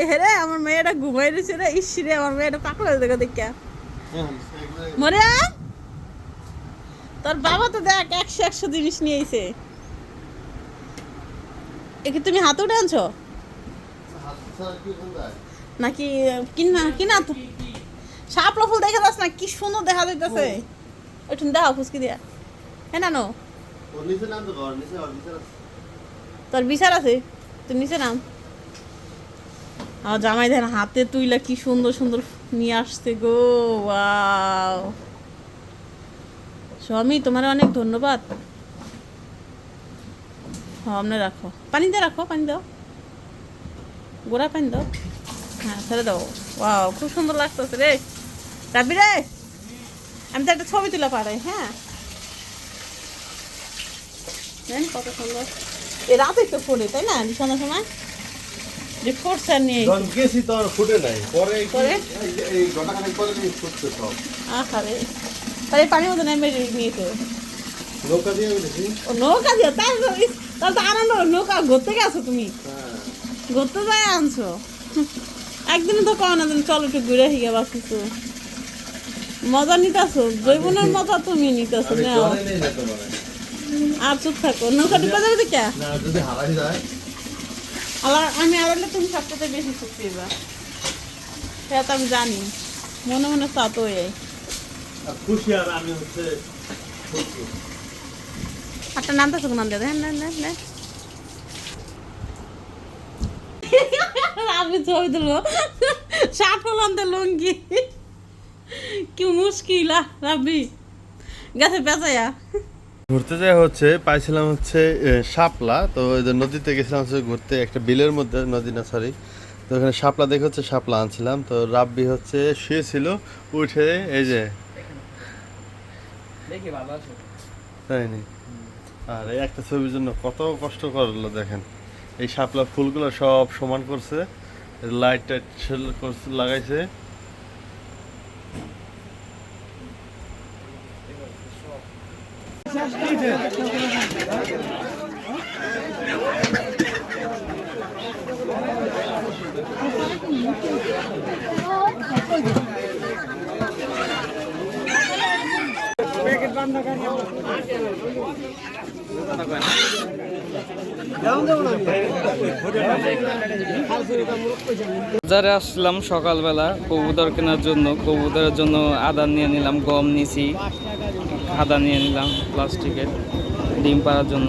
এ রে আমার মেয়েটা ঘুমাই রয়েছে রে ইস রে আমার মেয়েটা পাকড়া দেখো। দেখা মরিয়াম তোর বাবা তো দেখ একশো একশো জিনিস নিয়ে এসে একে তুমি হাতে উঠে আনছো? নাকি কিনা কিনা তো? শাপলা ফুল দেখা যাচ্ছে না কি সুন্দর দেখা যাইতেছে। ওইটুন দেখা ফুসকি দিয়া। হ্যাঁ না নো তোর বিচার আছে? তুই নিচে নাম। আমার জামাই দেখেন, হাতে তুইলা কি সুন্দর সুন্দর নিয়ে আসছে গো, ওয়াও। স্বামী, তোমার অনেক ধন্যবাদ। হ্যাঁ রাখো। পানি দিয়ে রাখো, পানি দাও। গোড়া পানি দাও। হ্যাঁ ছেড়ে দাও। ওয়াও, খুব সুন্দর লাগতেছে রে। রাবি রে, আমি তো একটা ছবি তুলে পারাই হ্যাঁ। কত সুন্দর। এ রাতে তো ফোনে, তাই না সন্ধ্যার সময়? যে ফোরসার নিয়ে যখন গেছি তখন ফুটে নাই। পরে পরে? এই যে এই পরে ফুটছে সব। আহারে তাহলে পানির মতো নেমে নিয়েছে নৌকা দিয়ে গেছি। ও নৌকা দিয়ে? তার তাহলে তো আনন্দ নৌকা ঘুরতে গেছো তুমি? হ্যাঁ। ঘুরতে যাই আনছো? একদিন তো কও না তুমি চলো একটু ঘুরে হিগে বা কিছু। মজা নিতেছো? জৈবনের মজা তুমি নিতেছো না? আর চুপ থাকো। নৌকা ডুবে যাবে তো কে? না যদি হারাই যায়। আবার আমি আড়ালে তুমি সবচেয়ে বেশি সুখ পেয়েবা সেটা তো আমি জানি। মনে মনে সাত হয়ে আর খুশি আর আমি হচ্ছে একটা নাম তো নাম দে হ্যাঁ না না না। আমি ছবি তুলবো। শার্ট হলাম তো লুঙ্গি। কি মুশকিল রাব্বি। গেছে বেচাইয়া ঘুরতে যাই হচ্ছে পাইছিলাম হচ্ছে শাপলা। তো ওই যে নদীতে গেছিলাম হচ্ছে ঘুরতে একটা বিলের মধ্যে নদী না সরি তো ওখানে শাপলা দেখে হচ্ছে শাপলা আনছিলাম। তো রাব্বি হচ্ছে শুয়েছিল উঠে এই যে দেখি তাই নি আর এই একটা ছবির জন্য কত কষ্ট করল দেখেন। এই শাপলা ফুলগুলো সব সমান করছে লাইট টাইট করছে লাগাইছে। বাজারে আসলাম সকালবেলা, কবুতর কেনার জন্য। কবুতরের জন্য আদা নিয়ে নিলাম, গম নিছি আদা নিয়ে নিলাম প্লাস্টিকের ডিম পাড়ার জন্য।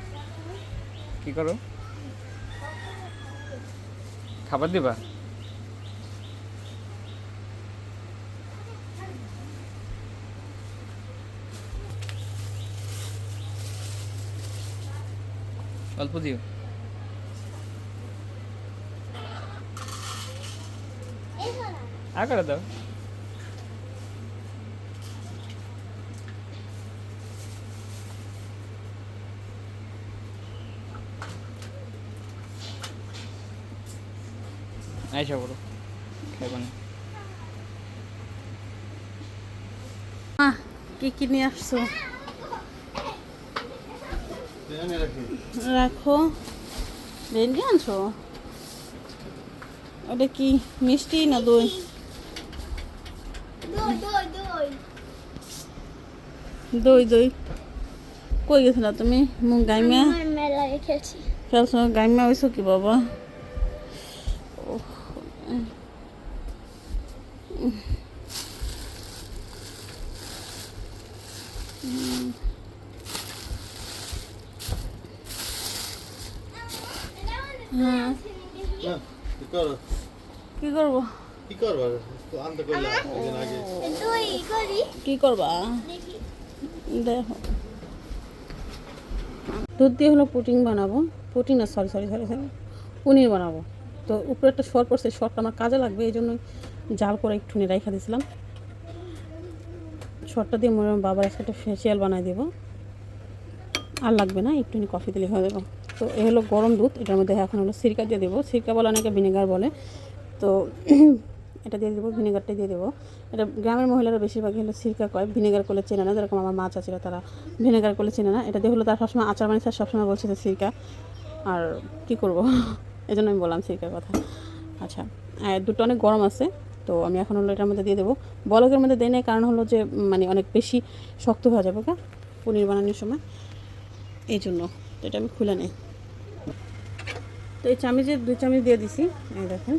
কি করো? খাবার দিবা? অল্প দিও। আ করে দাও। আইসা পড়ো। খাইবা না। আহ, কি কি নিয়ে আসছো? রাখি। রাখো ভেন্ডি আনছো? ওটা কি মিষ্টি না দই? দই দই দই। দই দই। কই গেছিল তুমি? মুখ গাইমা মেলায় খেলছি খেলছো গাইমা হয়েছো কি বাবা? কি করো কি করব? কি করব? কি করবা দুধ দিয়ে হলো পুটিং বানাবো। পুটিং না সরি সরি সরি সরি পনির বানাবো। তো উপরে একটা সর পড়ছে সরটা আমার কাজে লাগবে, এই জন্য জাল করে একটুখানি রেখা দিয়েছিলাম। সরটা দিয়ে মনে বাবার একটা ফেসিয়াল বানাই দেবো। আর লাগবে না, একটুখানি কফি দিলে হয়ে যাব। তো এ হলো গরম দুধ, এটার মধ্যে এখন হলো সিরকা দিয়ে দেবো। সিরকা বলে অনেকে ভিনেগার বলে। তো এটা দিয়ে দেবো ভিনেগারটা দিয়ে দেবো। এটা গ্রামের মহিলারা বেশিরভাগ হলো সিরকা কয় ভিনেগার করলে চেনে না। যেরকম আমার মা চাচিরা, তারা ভিনেগার করলে চেনে না। এটা দিয়ে হলো তার সবসময় আচার বানিয়েছে আর সবসময় বলছে যে সিরকা। আর কি করব? এই জন্য আমি বললাম সিরকার কথা। আচ্ছা দুটো অনেক গরম আছে, তো আমি এখন হলো এটার মধ্যে দিয়ে দেবো। বলকের মধ্যে দেয় নাই, কারণ হলো যে মানে অনেক বেশি শক্ত হয়ে যাবে কা পনির বানানোর সময়। এই জন্য, তো এটা আমি খুলে নেই। তো এই চামিচে দুই চামচ দিয়ে দিছি, এই দেখেন।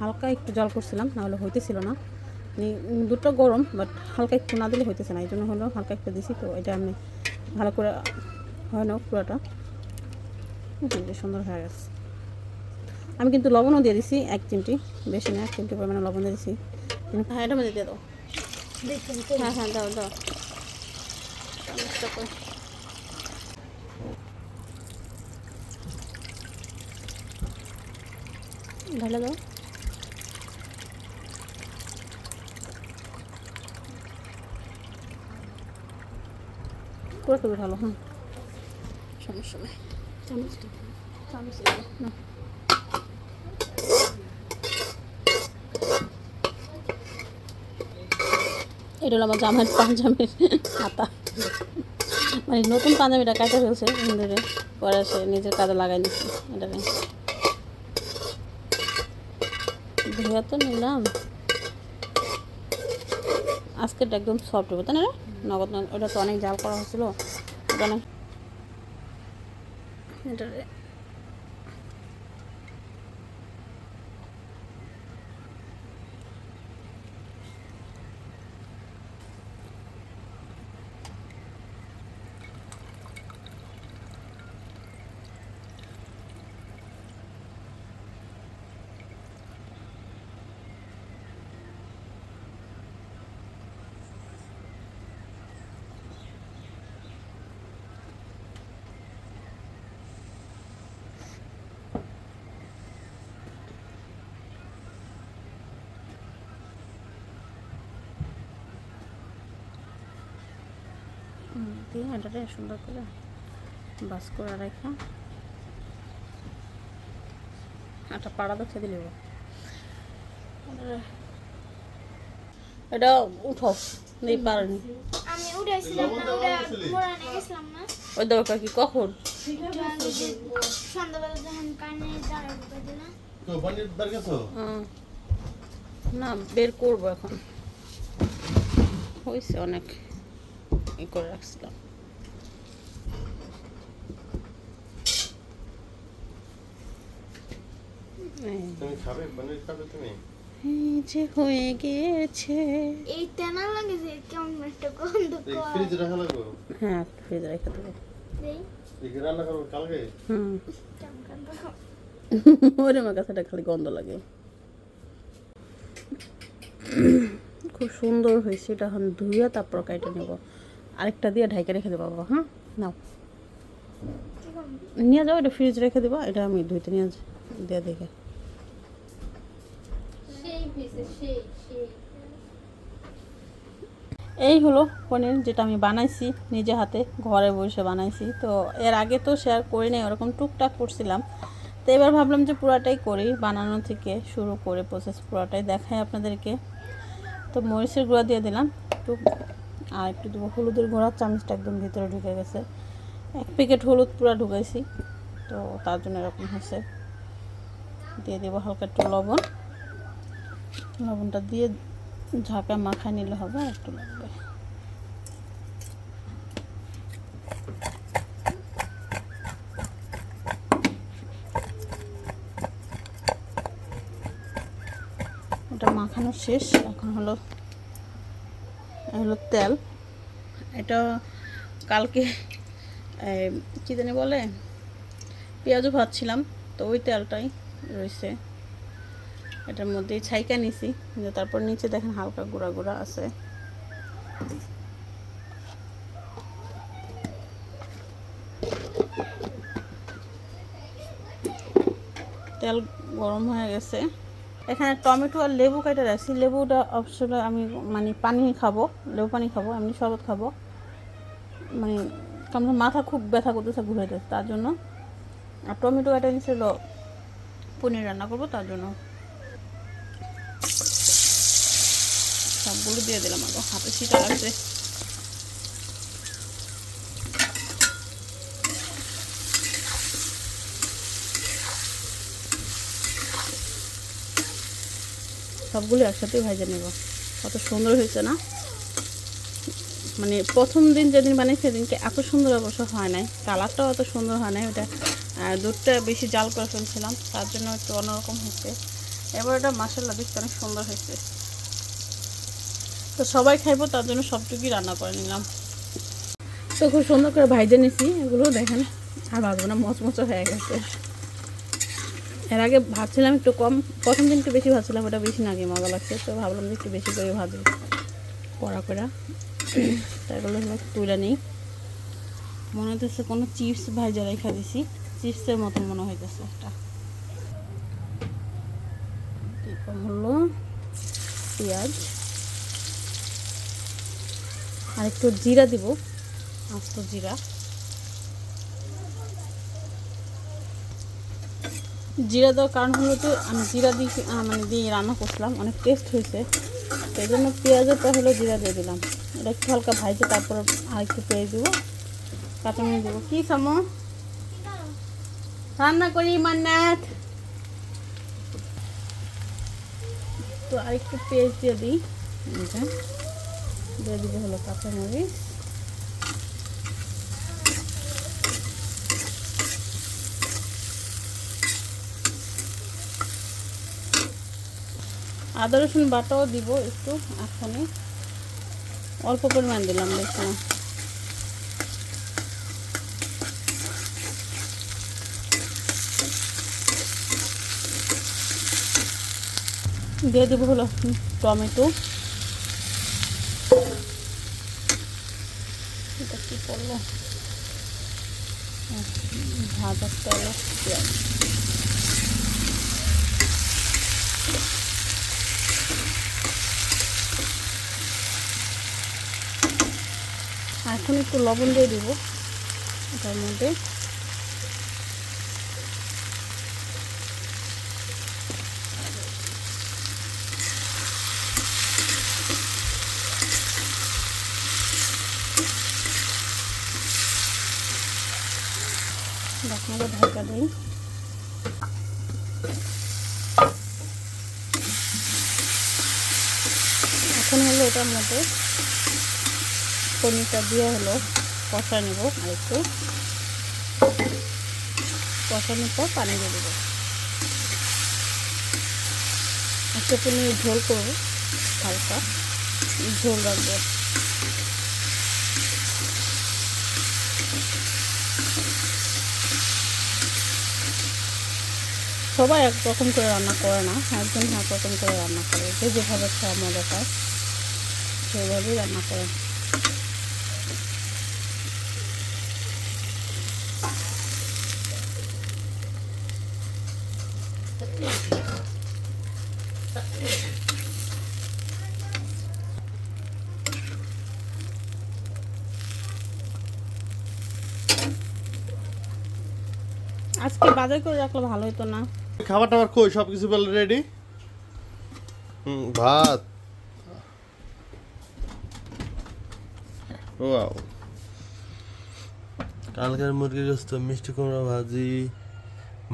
হালকা একটু জল করছিলাম, নাহলে হইতেছিল না। মানে দুধটা গরম বাট হালকা একটু না দিলে হইতেছে না, এই জন্য হলো হালকা একটু দিছি, তো এটা আমি ভালো করে হয় না পুরোটা। সুন্দর হয়ে গেছে। আমি কিন্তু লবণও দিয়ে দিছি এক চিমটি। বেশি না এক চিমটি পরিমাণে লবণ দিয়ে দিছি। হ্যাঁ এটা মধ্যে দিয়ে দাও। হ্যাঁ হ্যাঁ দাও দাও। ঢালে দাও। পুরো ঢালো হুম। সমস্যা নেই। চামচটা চামচ না এটা হলো আমার জামার পাঞ্জাবির খাতা। মানে নতুন পাঞ্জাবিটা কাটা ফেলছে ধরে পরে সে নিজের কাজে লাগাই নিচ্ছে এটা ধুয়া তো নিলাম। আজকেরটা একদম সফট হবে, তাই না? নগদ ওটা তো অনেক জাল করা হয়েছিল। অনেক এটা রে। হুম, দিয়ে এটাতে সুন্দর করে বাস করে রেখা একটা পাড়া দেখে দিলে। এটা উঠো নেই পারেনি। আমি উঠেছিলাম না উঠে মোড়ানে গেছিলাম না। ওই দরকার কি কখন? সন্ধ্যাবেলা যখন কানে দাঁড়ায় ঢুকে না তো পনির বার গেছো হুম। না বের করব এখন। হয়েছে অনেক ই করে রাখছিলাম। তুমি খাবে? পনির খাবে তুমি? এই যে হয়ে গিয়েছে এই তেনা লাগে যে কেমন একটা গন্ধ কর। ফ্রিজে রাখা লাগবে? হ্যাঁ ফ্রিজে রেখে দেবো। রান্না করব কালকে? হুম। ওরে আমার কাছে খালি গন্ধ লাগে। খুব সুন্দর হয়েছে এটা এখন ধুইয়া তারপর কাইটে নেব। আরেকটা দিয়ে ঢাইকে রেখে দেবো বাবা হ্যাঁ? নাও। নিয়ে যাও এটা ফ্রিজ রেখে দেবো এটা আমি ধুইতে নিয়ে দিয়ে দেখে সেই হয়েছে সেই সেই এই হলো পনির যেটা আমি বানাইছি নিজে হাতে, ঘরে বসে বানাইছি। তো এর আগে তো শেয়ার করি নাই, ওরকম টুকটাক করছিলাম। তো এবার ভাবলাম যে পুরাটাই করি, বানানো থেকে শুরু করে প্রসেস পুরাটাই দেখাই আপনাদেরকে। তো মরিচের গুঁড়া দিয়ে দিলাম, একটু, আর একটু দেবো। হলুদের গুঁড়া চামচটা একদম ভিতরে ঢুকে গেছে। এক প্যাকেট হলুদ পুরা ঢুকাইছি, তো তার জন্য এরকম হয়েছে দিয়ে দেবো হালকা একটু লবণ। লবণটা দিয়ে ঝাঁকা মাখায় নিলে হবে একটু লাগবে। মাখানো শেষ, এখন হলো হলো তেল। এটা কালকে কী জানি বলে, পেঁয়াজও ভাজছিলাম, তো ওই তেলটাই রয়েছে। এটার মধ্যেই ছাইকা নিছি। কিন্তু তারপর নিচে দেখেন হালকা গুঁড়া গুঁড়া আছে। তেল গরম হয়ে গেছে। এখানে টমেটো আর লেবু কেটে রাখছি। লেবুটা অবশ্যই আমি মানে পানি খাব, লেবু পানি খাব, এমনি শরবত খাব। মানে কারণ মাথা খুব ব্যথা করতেছে ঘুরাইতে তার জন্য। আর টমেটো কেটে নিছিল পনির রান্না করব, তার জন্য। সবগুলো দিয়ে দিলাম আগে। হাতে শীতা লাগছে সবগুলো একসাথেই ভেজে নেব। কত সুন্দর হয়েছে না? মানে প্রথম দিন যেদিন বানাই, সেদিনকে এত সুন্দর অবশ্য হয় নাই। কালারটাও অত সুন্দর হয় নাই। ওটা দুধটা বেশি জাল করে ফেলছিলাম। তার জন্য একটু অন্যরকম হয়েছে। এবার এটা মাসাল্লা দেখতে অনেক সুন্দর হয়েছে। তো সবাই খাইবো, তার জন্য সবটুকুই রান্না করে নিলাম। তো খুব সুন্দর করে ভাইজে নিছি, এগুলো দেখেন, আর ভাজবো না, মচমচো হয়ে গেছে। এর আগে ভাবছিলাম একটু কম, প্রথম দিন একটু বেশি ভাবছিলাম ওটা বেশি নাকি মজা লাগছে, তো ভাবলাম যে একটু বেশি করে ভাজি। কড়া করে তাইগুলো তুলে নিই। মনে হতেছে কোনো চিপস ভাজা রেখা দিছি, চিপসের মতো মনে হইতেছে একটা। হলো পেঁয়াজ। আর একটু জিরা দিব আস্ত জিরা। জিরা দেওয়ার কারণ হলো যে, আমি জিরা দিয়ে মানে দিয়ে রান্না করছিলাম, অনেক টেস্ট হয়েছে। সেই জন্য পেঁয়াজেরটা হলো জিরা দিয়ে দিলাম। এটা একটু হালকা ভাইজে তারপর আর একটু পেঁয়াজ দেবো, কাঁচামরিচ দেবো। কী সামো? রান্না করি, মান্নাত। তো আর একটু পেঁয়াজ দিয়ে দিই। দিয়ে দিবে হলো কাঁচামরিচ। আদা রসুন বাটাও দিব একটু এখনই। অল্প পরিমাণ দিলাম বেশি না। দিয়ে দেবো হলো টমেটো এটা কি করল তেলে পেঁয়াজ এখন একটু লবণ দিয়ে দিব। এটার মধ্যে ঢাকনাটা ঢাকা দিই এখন হলো এটার মধ্যে পনিরটা দিয়ে হলো কষা নেব আর একটু। কষানোর পর পানি দিয়ে দেবো। একটা পনির ঝোল করব হালকা, ঝোল রাখব। সবাই এক রকম করে রান্না করে না, একজন এক রকম করে রান্না করে, যে যেভাবে খাওয়া মজা পায়। সেভাবেই রান্না করে। আজকে বাজার করে রাখলে ভালো হতো না। খাবার টাবার কই? সব কিছু রেডি হুম, ভাত। ওয়াও কালকের মুরগির গোস্ত, মিষ্টি কুমড়া ভাজি,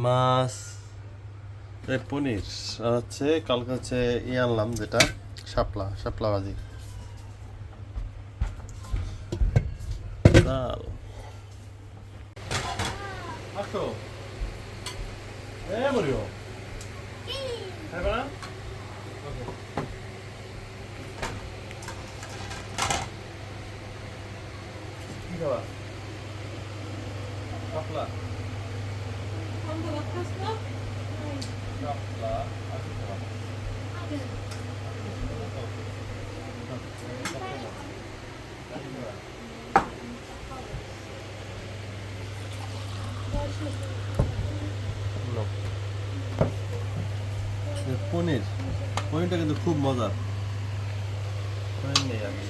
মাছ পনির, আর হচ্ছে, কালকে হচ্ছে ইয়ে আনলাম যেটা, শাপলা শাপলা ভাজি ডাল আসো এ মরিও খাইবা না? Okay. শাপলা শাপলা আছে তো? No. এ পনির পনিরটা কিন্তু খুব মজার পনির নেই আগে